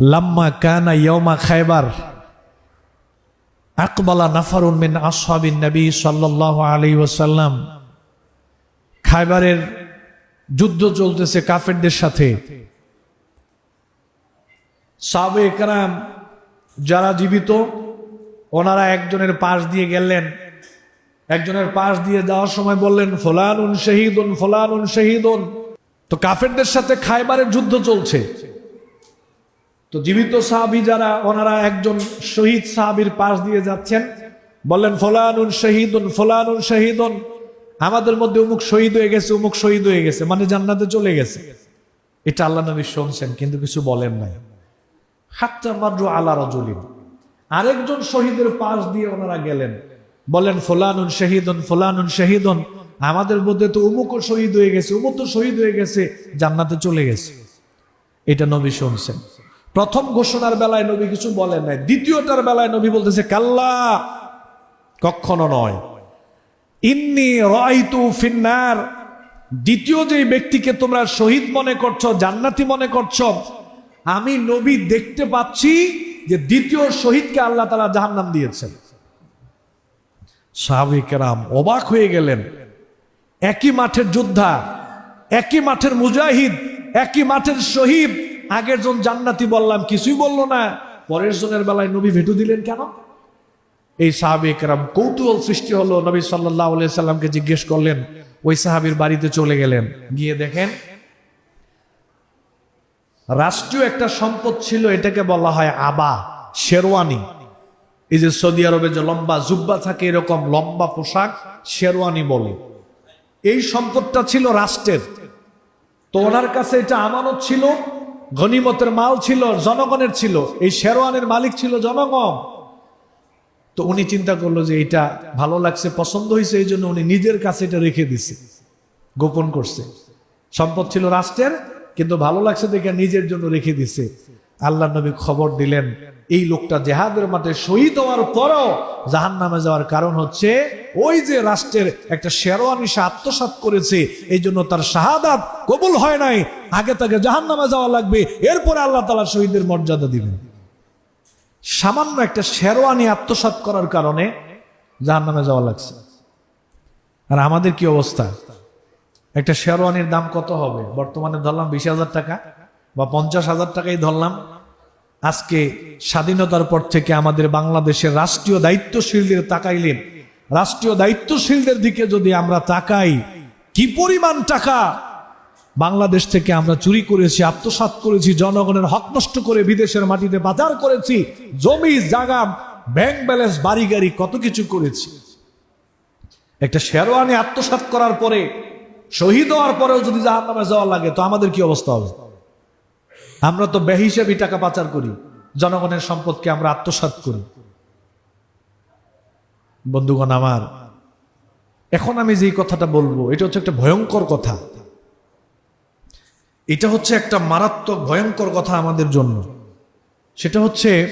লাম্মা কানা ইয়মা খাইবার। আকবালা নাফারুন মিন আসহাবিন নবী সাল্লাল্লাহু আলাইহি ওসাল্লাম খাইবারের যুদ্ধ চলতেছে কাফেরদের সাথে। সাবে একরাম যারা জীবিত, ওনারা একজনের পাশ দিয়ে গেলেন। একজনের পাশ দিয়ে যাওয়ার সময় বললেন, ফলানুন শহীদুন ফলানুন শহীদুন। তো কাফেরদের সাথে খাইবারের যুদ্ধ চলছে। তো জীবিত সাহাবি যারা, ওনারা একজন শহীদ সাহাবির পাশ দিয়ে যাচ্ছেন। বললেন, ফলানুন শহীদুন ফলানুন শহীদুন। আমাদের মধ্যে অমুক শহীদ হয়ে গেছে অমুক শহীদ হয়ে গেছে মানে জান্নাতে চলে গেছে। এটা আল্লাহ নবী শুনছেন, কিন্তু কিছু বলেন নাই। হাত্তা মাদ্রু আলা রজুলিন। আরেকজন শহীদের পাশ দিয়ে ওনারা গেলেন। বলেন ফোলানুন শহীদন ফোলানুন শহীদন। আমাদের মধ্যে তো উমুকও শহীদ হয়ে গেছে উমুক তো শহীদ হয়ে গেছে, জান্নাতে চলে গেছে। এটা নবী শুনছেন। প্রথম ঘোষণার বেলায় নবী কিছু বলেন নাই। দ্বিতীয়টার বেলায় নবী বলতেছে, কাল্লা, কখনো নয়। ইন্নি রাইতু ফিন্নার। দ্বিতীয় যে ব্যক্তিকে তোমরা শহীদ মনে করছ, জান্নাতি মনে করছ, আমি নবী দেখতে পাচ্ছি যে দ্বিতীয় শহীদকে আল্লাহ তালা জাহান্নাম দিয়েছেন। সাহাবিকেরাম অবাক হয়ে গেলেন। একই মাঠের যোদ্ধা, একই মাঠের মুজাহিদ, একই মাঠের শহীদ আগের জন জান্নাতি বললাম, কিছুই বলল না। পরের জনের বেলায় নবী ভেটু দিলেন কেন? এই সাহাবিকেরাম কৌতূহল সৃষ্টি হলো, নবী সাল্লাহ সাল্লামকে জিজ্ঞেস করলেন, ওই সাহাবির বাড়িতে চলে গেলেন। গিয়ে দেখেন, রাষ্ট্রীয় একটা সম্পদ ছিল, এটাকে বলা হয় আবা, শেরওয়ানি। এই যে সৌদি আরবে যে লম্বা জুব্বা থাকে এরকম, লম্বা পোশাক, শেরওয়ানি বলে। এই সম্পদটা ছিল রাষ্ট্রের। তো ওনার কাছে এটা আমানত ছিল গনিমতের মাল ছিল, জনগণের ছিল, এই শেরওয়ানের মালিক ছিল জনগণ। তো উনি চিন্তা করল যে এটা ভালো লাগছে, পছন্দ হয়েছে, এই জন্য উনি নিজের কাছে এটা রেখে দিছে, গোপন করছে। সম্পদ ছিল রাষ্ট্রের, কিন্তু ভালো লাগছে দেখে নিজের জন্য রেখে দিছে। আল্লাহ নবী খবর দিলেন, এই লোকটা জেহাদের মাঠে শহীদ হওয়ার পরও জাহান নামে যাওয়ার কারণ হচ্ছে ওই যে রাষ্ট্রের একটা শেরওয়ানি সে আত্মসাত করেছে, এই জন্য তার শাহাদাত কবুল হয় নাই। আগে তাকে জাহান নামে যাওয়া লাগবে, এরপরে আল্লাহ তালা শহীদের মর্যাদা দিবেন। সামান্য একটা শেরওয়ানি আত্মসাত করার কারণে জাহান নামে যাওয়া লাগছে। আর আমাদের কি অবস্থা? একটা শেরওয়ানির দাম কত হবে? বর্তমানে ধরলাম বিশ হাজার টাকা বা পঞ্চাশ হাজার টাকাই ধরলাম। আজকে স্বাধীনতার পর থেকে আমাদের বাংলাদেশের রাষ্ট্রীয় দায়িত্বশীলদের তাকাইলেন। রাষ্ট্রীয় দায়িত্বশীলদের দিকে যদি আমরা তাকাই, কি পরিমাণ টাকা বাংলাদেশ থেকে আমরা চুরি করেছি, আত্মসাৎ করেছি, জনগণের হক নষ্ট করে বিদেশের মাটিতে বাজার করেছি, জমি জায়গা ব্যাংক ব্যালেন্স, বাড়ি গাড়ি, কত কিছু করেছি। একটা শেরওয়ানি আত্মসাৎ করার পরে, শহীদ হওয়ার পরেও যদি জাহান নামে যাওয়া লাগে, তো আমাদের কি অবস্থা হবে? আমরা তো বেহিসাবি টাকা পাচার করি, জনগণের সম্পদকে আমরা আত্মসাৎ করি। বন্ধুগণ আমার, এখন আমি যে কথাটা বলব, এটা হচ্ছে একটা ভয়ঙ্কর কথা। এটা হচ্ছে একটা মারাত্মক ভয়ঙ্কর কথা আমাদের জন্য। সেটা হচ্ছে